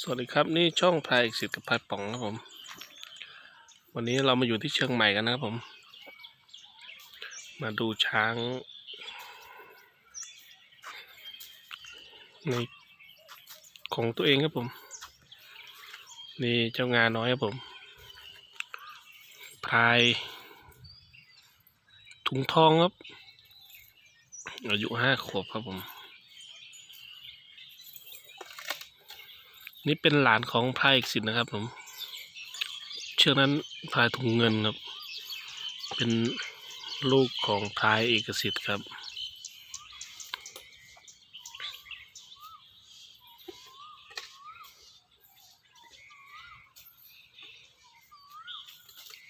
สวัสดีครับนี่ช่องพายเอกสิทธิ์กับพายป๋องครับผม วันนี้เรามาอยู่ที่เชียงใหม่กันนะครับผม มาดูช้าง ในของตัวเองครับผม นี่เจ้างาน้อยครับผมพายถุงทองครับอายุห้าขวบครับผม นี่เป็นหลานของพายเอกสิทธิ์นะครับผม เชือกนั้นพายถุงเงินครับ เป็นลูกของพายเอกสิทธิ์ครับ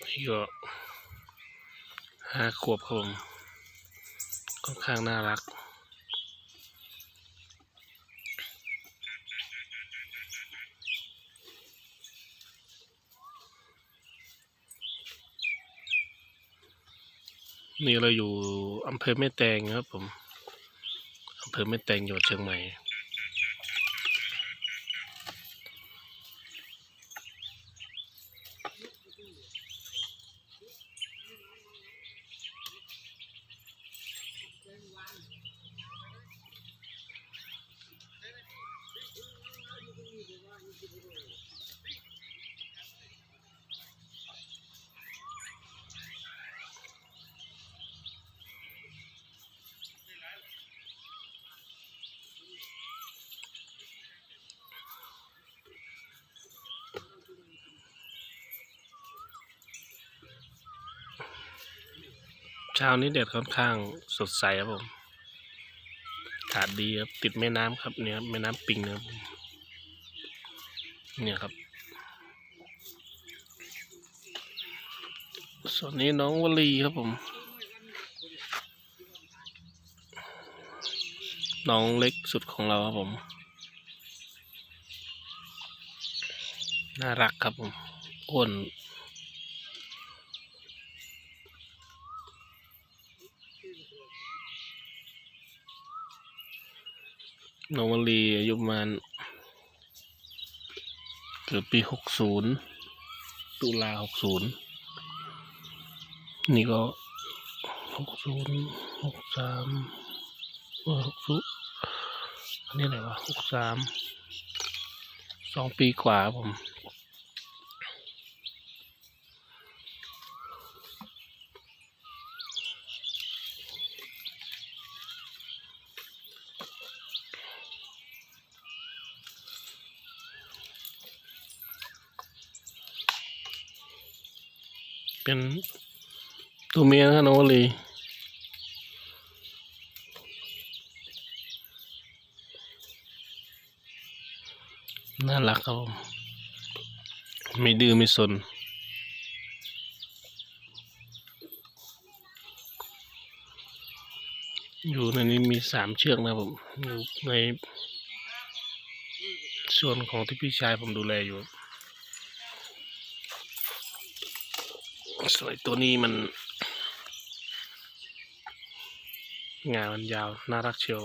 นี่ก็ห้าขวบครับผมค่อนข้างน่ารัก นี่เราอยู่อำเภอแม่แตงครับผมอำเภอแม่แตงจังหวัดเชียงใหม่ ช้านี้แดดค่อนข้างสดใสครับผมอากาศดีครับติดแม่น้ำครับเนี่ยแม่น้ำปิงนะครับผมเนี่ยครับ ส่วนนี้น้องวลีครับผม น้องเล็กสุดของเราครับผม น่ารักครับผมอ้วน น้องวลีอายุประมาณเกือบปีหกศูนย์ตุลาหกศูนย์นี่ก็หกศูนย์หกสามหกศูนย์อันนี้อะไรวะหกสามสองปีกว่าผม เป็นตัวเมียนะน้องวลีน่ารักครับผมไม่ดื้อไม่สนอยู่ในนี้มีสามเชือกนะผมอยู่ในส่วนของที่พี่ชายผมดูแลอยู่ สวยตัวนี้มัน งานมันยาว น่ารักเชียว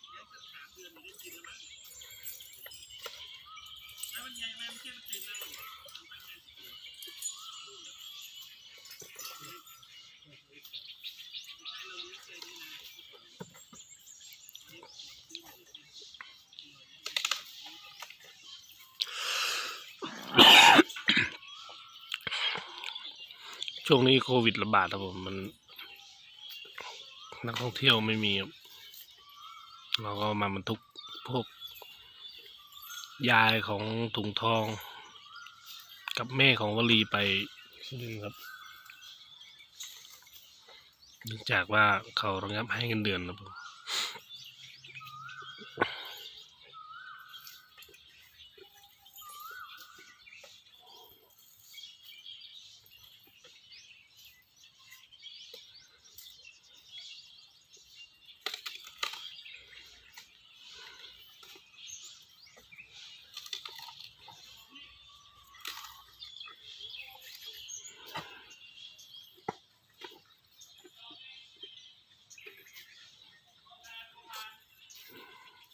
ช่วงนี้โควิดระบาดครับผมมัน นักท่องเที่ยวไม่มีครับ เราก็มาบรรทุกพวก ยายของถุงทอง กับแม่ของวลีไปนทร์ครับเนื่องจากว่าเขาระงับให้เงินเดือนนะผม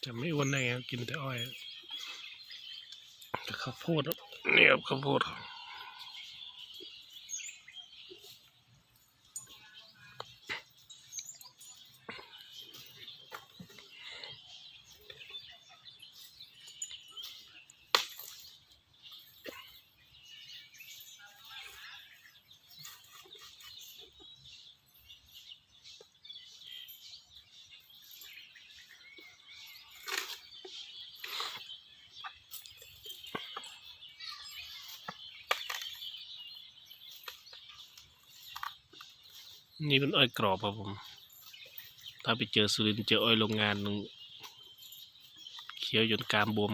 จะไม่อ้วนได้ไงกินแต่อ้อยแต่ข้าวโพดเนี่ยข้าวโพดครับ นี่เป็นอ้อยกรอบครับผม ถ้าไปเจอสุรินทร์เจออ้อยโรงงานนึงเคี้ยวจนกรามบวม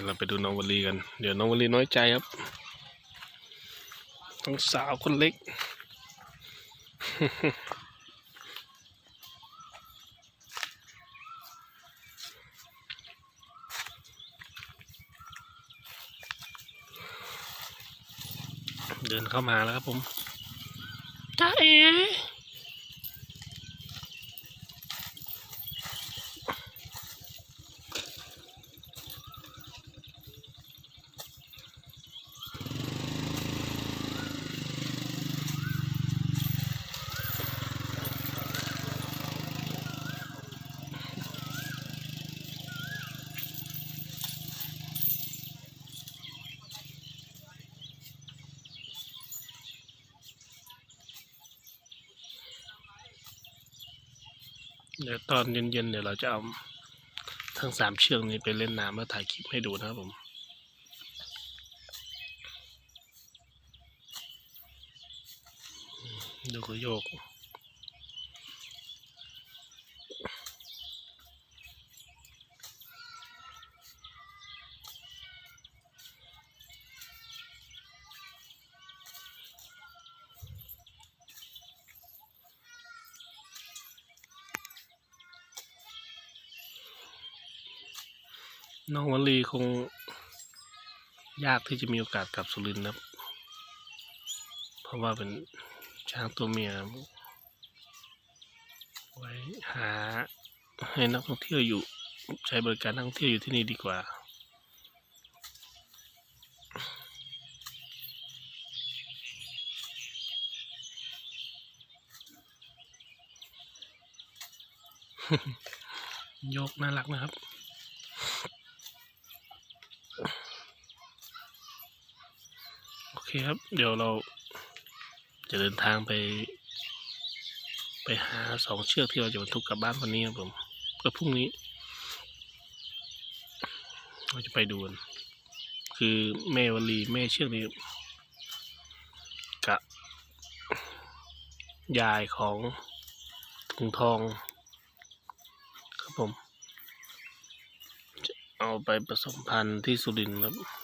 เราไปดูน้องวลีกัน เดี๋ยวน้องวลีน้อยใจครับ ต้องสาวคนเล็ก เดินเข้ามาแล้วครับผมจ้าเอ๋ เดี๋ยวตอนเย็นๆเดี๋ยวเราจะเอาทั้งสามเชือกนี้ไปเล่นน้ำแล้วถ่ายคลิปให้ดูนะครับผมดูเขาโยก น้องวลีคงยากที่จะมีโอกาสกลับสุรินทร์นะครับเพราะว่าเป็นช้างตัวเมีย ไว้หาให้นักท่องเที่ยวอยู่ใช้บริการนักท่องเที่ยวอยู่ที่นี่ดีกว่าโยกน่ารักนะครับ คครับ เดี๋ยวเราจะเดินทางไป ไปหาสองเชือกที่เราจะบรรทุกกลับบ้านวันนี้ครับผมก็พรุ่งนี้ เราจะไปดูกันคือแม่วลีแม่เชือกนี้กับยายของถุงทอง ครับผมจะเอาไปผสมพันธุ์ที่สุรินทร์ครับ